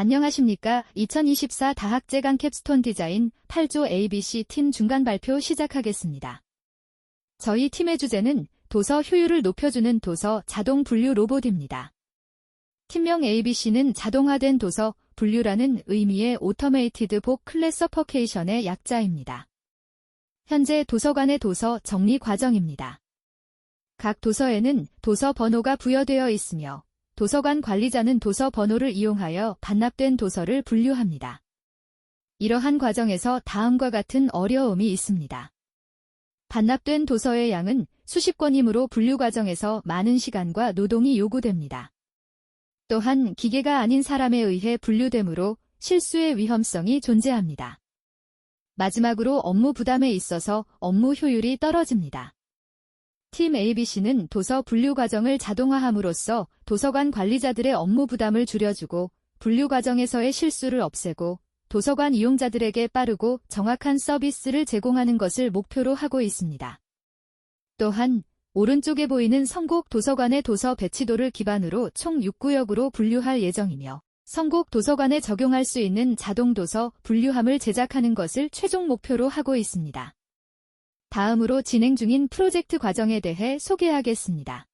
안녕하십니까. 2024 다학제강 캡스톤 디자인 8조 ABC 팀 중간 발표 시작하겠습니다. 저희 팀의 주제는 도서 효율을 높여주는 도서 자동 분류 로봇입니다. 팀명 ABC는 자동화된 도서 분류라는 의미의 오토메이티드 복 클래서퍼케이션의 약자입니다. 현재 도서관의 도서 정리 과정입니다. 각 도서에는 도서 번호가 부여되어 있으며 도서관 관리자는 도서 번호를 이용하여 반납된 도서를 분류합니다. 이러한 과정에서 다음과 같은 어려움이 있습니다. 반납된 도서의 양은 수십 권이므로 분류 과정에서 많은 시간과 노동이 요구됩니다. 또한 기계가 아닌 사람에 의해 분류되므로 실수의 위험성이 존재합니다. 마지막으로 업무 부담에 있어서 업무 효율이 떨어집니다. 팀 ABC는 도서 분류 과정을 자동화함으로써 도서관 관리자들의 업무 부담을 줄여주고 분류 과정에서의 실수를 없애고 도서관 이용자들에게 빠르고 정확한 서비스를 제공하는 것을 목표로 하고 있습니다. 또한 오른쪽에 보이는 성곡 도서관의 도서 배치도를 기반으로 총 6구역으로 분류할 예정이며 성곡 도서관에 적용할 수 있는 자동 도서 분류함을 제작하는 것을 최종 목표로 하고 있습니다. 다음으로 진행 중인 프로젝트 과정에 대해 소개하겠습니다.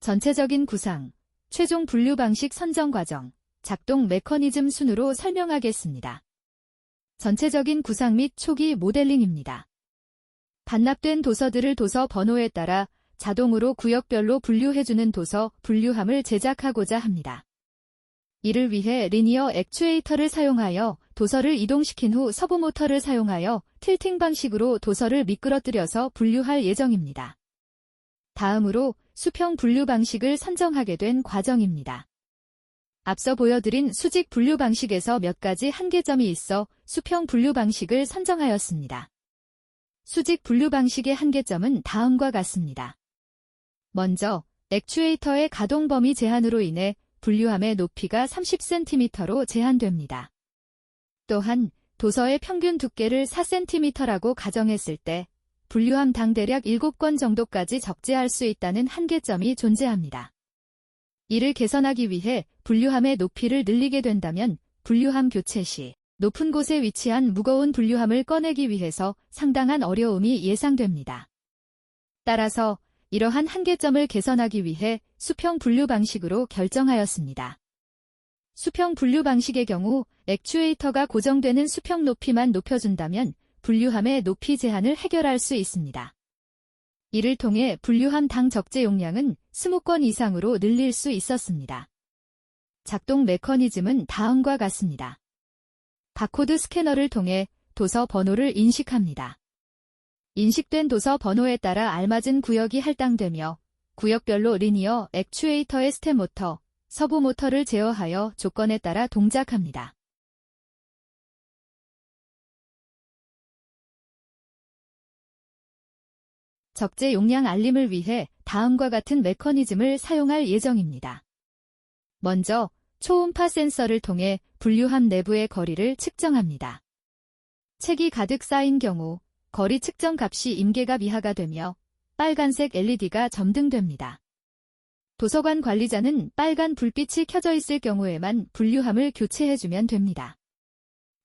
전체적인 구상, 최종 분류 방식 선정 과정, 작동 메커니즘 순으로 설명하겠습니다. 전체적인 구상 및 초기 모델링입니다. 반납된 도서들을 도서 번호에 따라 자동으로 구역별로 분류해주는 도서 분류함을 제작하고자 합니다. 이를 위해 리니어 액추에이터를 사용하여 도서를 이동시킨 후 서브 모터를 사용하여 틸팅 방식으로 도서를 미끄러뜨려서 분류할 예정입니다. 다음으로 수평 분류 방식을 선정하게 된 과정입니다. 앞서 보여드린 수직 분류 방식에서 몇 가지 한계점이 있어 수평 분류 방식을 선정하였습니다. 수직 분류 방식의 한계점은 다음과 같습니다. 먼저, 액추에이터의 가동 범위 제한으로 인해 분류함의 높이가 30cm로 제한됩니다. 또한 도서의 평균 두께를 4cm라고 가정했을 때 분류함당 대략 7권 정도까지 적재할 수 있다는 한계점이 존재합니다. 이를 개선하기 위해 분류함의 높이를 늘리게 된다면 분류함 교체 시 높은 곳에 위치한 무거운 분류함을 꺼내기 위해서 상당한 어려움이 예상됩니다. 따라서 이러한 한계점을 개선하기 위해 수평 분류 방식으로 결정하였습니다. 수평 분류 방식의 경우 액추에이터가 고정되는 수평 높이만 높여준다면 분류함의 높이 제한을 해결할 수 있습니다. 이를 통해 분류함 당 적재 용량은 20건 이상으로 늘릴 수 있었습니다. 작동 메커니즘은 다음과 같습니다. 바코드 스캐너를 통해 도서 번호를 인식합니다. 인식된 도서 번호에 따라 알맞은 구역이 할당되며 구역별로 리니어 액추에이터의 스텝 모터, 서브 모터를 제어하여 조건에 따라 동작합니다. 적재 용량 알림을 위해 다음과 같은 메커니즘을 사용할 예정입니다. 먼저 초음파 센서를 통해 분류함 내부의 거리를 측정합니다. 책이 가득 쌓인 경우 거리 측정 값이 임계가 미하가 되며 빨간색 LED가 점등됩니다. 도서관 관리자는 빨간 불빛이 켜져 있을 경우에만 분류함을 교체해주면 됩니다.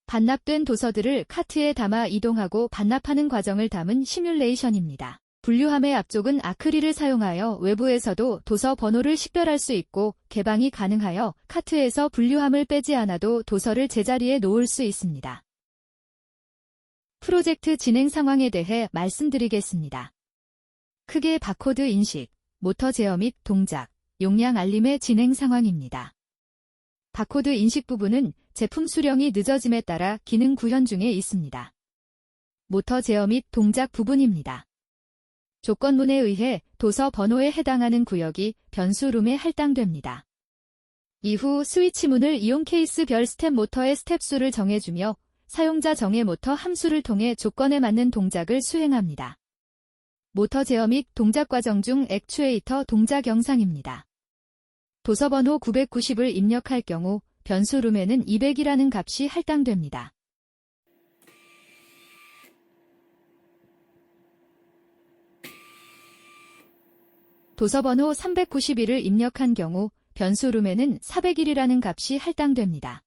반납된 도서들을 카트에 담아 이동하고 반납하는 과정을 담은 시뮬레이션입니다. 분류함의 앞쪽은 아크릴을 사용하여 외부에서도 도서 번호를 식별할 수 있고 개방이 가능하여 카트에서 분류함을 빼지 않아도 도서를 제자리에 놓을 수 있습니다. 프로젝트 진행 상황에 대해 말씀드리겠습니다. 크게 바코드 인식, 모터 제어 및 동작, 용량 알림의 진행 상황입니다. 바코드 인식 부분은 제품 수령이 늦어짐에 따라 기능 구현 중에 있습니다. 모터 제어 및 동작 부분입니다. 조건문에 의해 도서 번호에 해당하는 구역이 변수룸에 할당됩니다. 이후 스위치문을 이용 케이스별 스텝 모터의 스텝 수를 정해주며 사용자 정의 모터 함수를 통해 조건에 맞는 동작을 수행합니다. 모터 제어 및 동작 과정 중 액추에이터 동작 영상입니다. 도서 번호 990을 입력할 경우 변수 룸에는 200이라는 값이 할당됩니다. 도서 번호 391을 입력한 경우 변수 룸에는 401이라는 값이 할당됩니다.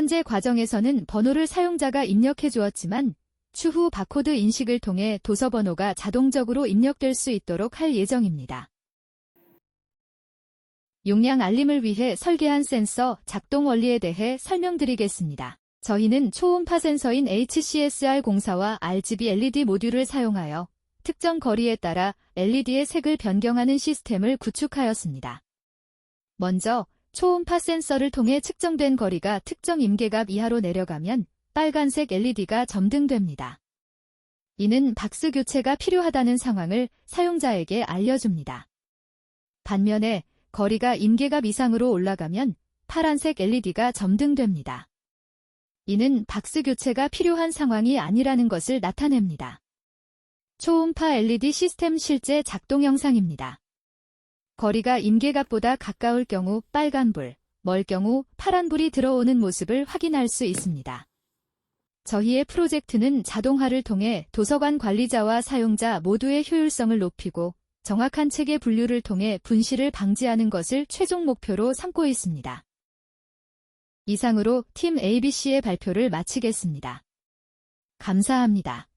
현재 과정에서는 번호를 사용자가 입력해 주었지만 추후 바코드 인식을 통해 도서 번호가 자동적으로 입력될 수 있도록 할 예정입니다. 용량 알림을 위해 설계한 센서 작동 원리에 대해 설명드리겠습니다. 저희는 초음파 센서인 HCSR04와 RGB LED 모듈을 사용하여 특정 거리에 따라 LED의 색을 변경하는 시스템을 구축하였습니다. 먼저 초음파 센서를 통해 측정된 거리가 특정 임계값 이하로 내려가면 빨간색 LED가 점등됩니다. 이는 박스 교체가 필요하다는 상황을 사용자에게 알려줍니다. 반면에 거리가 임계값 이상으로 올라가면 파란색 LED가 점등됩니다. 이는 박스 교체가 필요한 상황이 아니라는 것을 나타냅니다. 초음파 LED 시스템 실제 작동 영상입니다. 거리가 임계값보다 가까울 경우 빨간불, 멀 경우 파란불이 들어오는 모습을 확인할 수 있습니다. 저희의 프로젝트는 자동화를 통해 도서관 관리자와 사용자 모두의 효율성을 높이고 정확한 체계 분류를 통해 분실을 방지하는 것을 최종 목표로 삼고 있습니다. 이상으로 팀 ABC의 발표를 마치겠습니다. 감사합니다.